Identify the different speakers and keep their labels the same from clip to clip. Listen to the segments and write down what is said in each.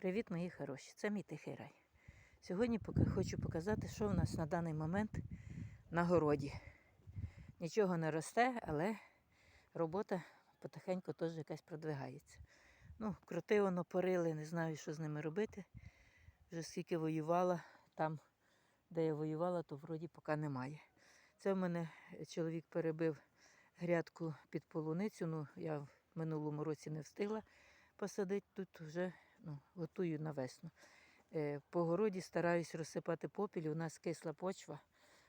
Speaker 1: Привіт, мої хороші! Це мій тихий рай. Сьогодні хочу показати, що в нас на даний момент на городі. Нічого не росте, але робота потихеньку теж якась продвигається. Ну, кроти воно порили, не знаю, що з ними робити. Вже скільки воювала, там, де я воювала, то вроді поки немає. Це в мене чоловік перебив грядку під полуницю. Ну, я в минулому році не встигла посадити тут вже ну, готую на весну. Е, по городі стараюсь розсипати попіль. У нас кисла почва.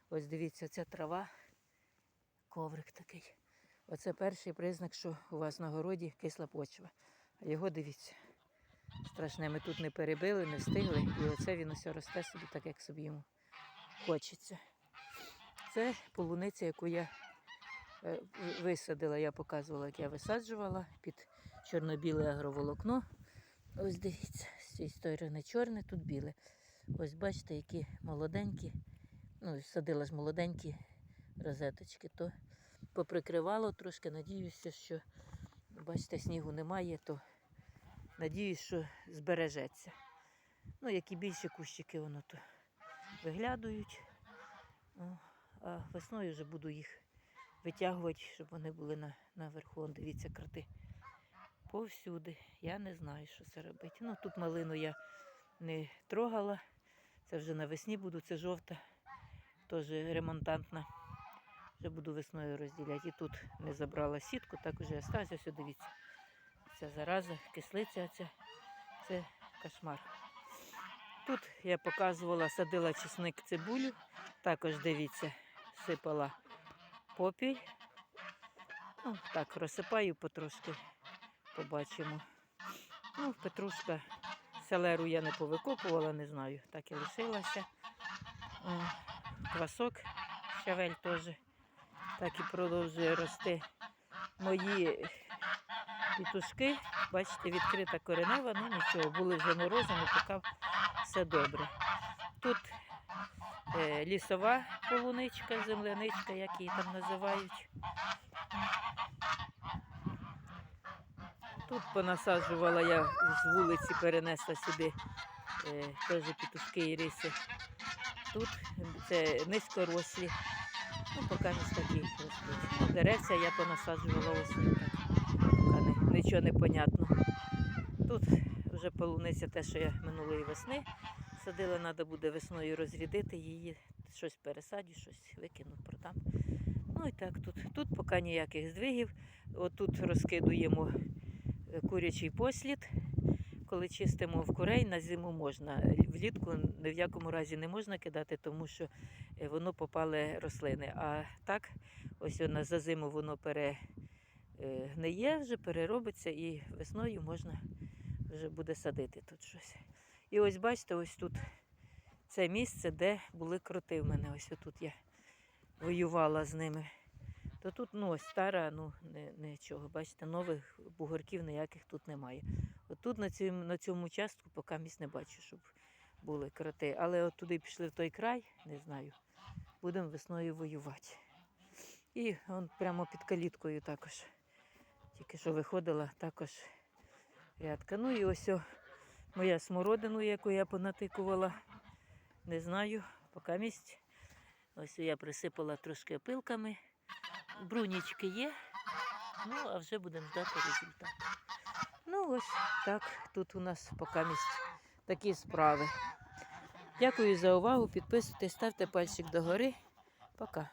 Speaker 1: Ось дивіться, ця трава, коврик такий. Оце перший признак, що у вас на городі кисла почва. А його дивіться. Страшне, ми тут не перебили, не встигли. І оце він усе росте собі, так як собі йому хочеться. Це полуниця, яку я е, висадила, я показувала, як я висаджувала під чорно-біле агроволокно. Ось дивіться, з цієї сторони чорне, тут біле. Ось бачите, які молоденькі. Ну, садила ж молоденькі розеточки, то поприкривало трошки. Надіюся, що бачите, снігу немає, то надіюсь, що збережеться. Ну, які більші кущики воно то виглядують. О, а весною вже буду їх витягувати, щоб вони були на, наверху. Дивіться, крати повсюди. Я не знаю, що це робити. Ну, тут малину я не трогала. Це вже навесні буду, це жовта, теж ремонтантна. Вже буду весною розділяти. І тут не забрала сітку, так вже осталось. Ось дивіться. Ця зараза, кислиця ця, це кошмар. Тут я показувала, садила чесник цибулю. Також дивіться, сипала попіль. Ну, так, розсипаю потрошки побачимо. Ну, петрушка, селеру я не повикопувала, не знаю, так і лишилася. О, квасок, щавель теж так і продовжує рости. Мої пітушки, бачите, відкрита коренева, ну нічого, були вже морози, але поки все добре. Тут е, лісова полуничка, земляничка, як її там називають. Тут понасаджувала я з вулиці, перенесла сюди е, теж петушки і риси. Тут це низькорослі. Ну, поки не такі ростуть. Ну, Деревця я понасаджувала осінь так. Нічого не понятно. Тут вже полуниця те, що я минулої весни садила, треба буде весною розрядити її, щось пересадю, щось викину, продам. Ну і так тут. Тут поки ніяких здвигів. Отут розкидуємо курячий послід. Коли чистимо в курей, на зиму можна. Влітку ні в якому разі не можна кидати, тому що е, воно попали рослини. А так, ось воно за зиму воно перегниє, вже переробиться і весною можна вже буде садити тут щось. І ось бачите, ось тут це місце, де були кроти в мене. Ось тут я воювала з ними. То тут ну, ось стара, ну нічого. Бачите, нових бугорків ніяких тут немає. От тут на цьому, на цьому участку поки місць не бачу, щоб були кроти. Але от туди пішли в той край, не знаю. Будемо весною воювати. І он прямо під каліткою також. Тільки що виходила також рядка. Ну і ось о, моя смородину, яку я понатикувала. Не знаю, поки місць. Ось я присипала трошки опилками. Брунічки є. Ну, а вже будемо ждати результат. Ну, ось так. Тут у нас поки місць такі справи. Дякую за увагу. Підписуйтесь, ставте пальчик догори. Пока.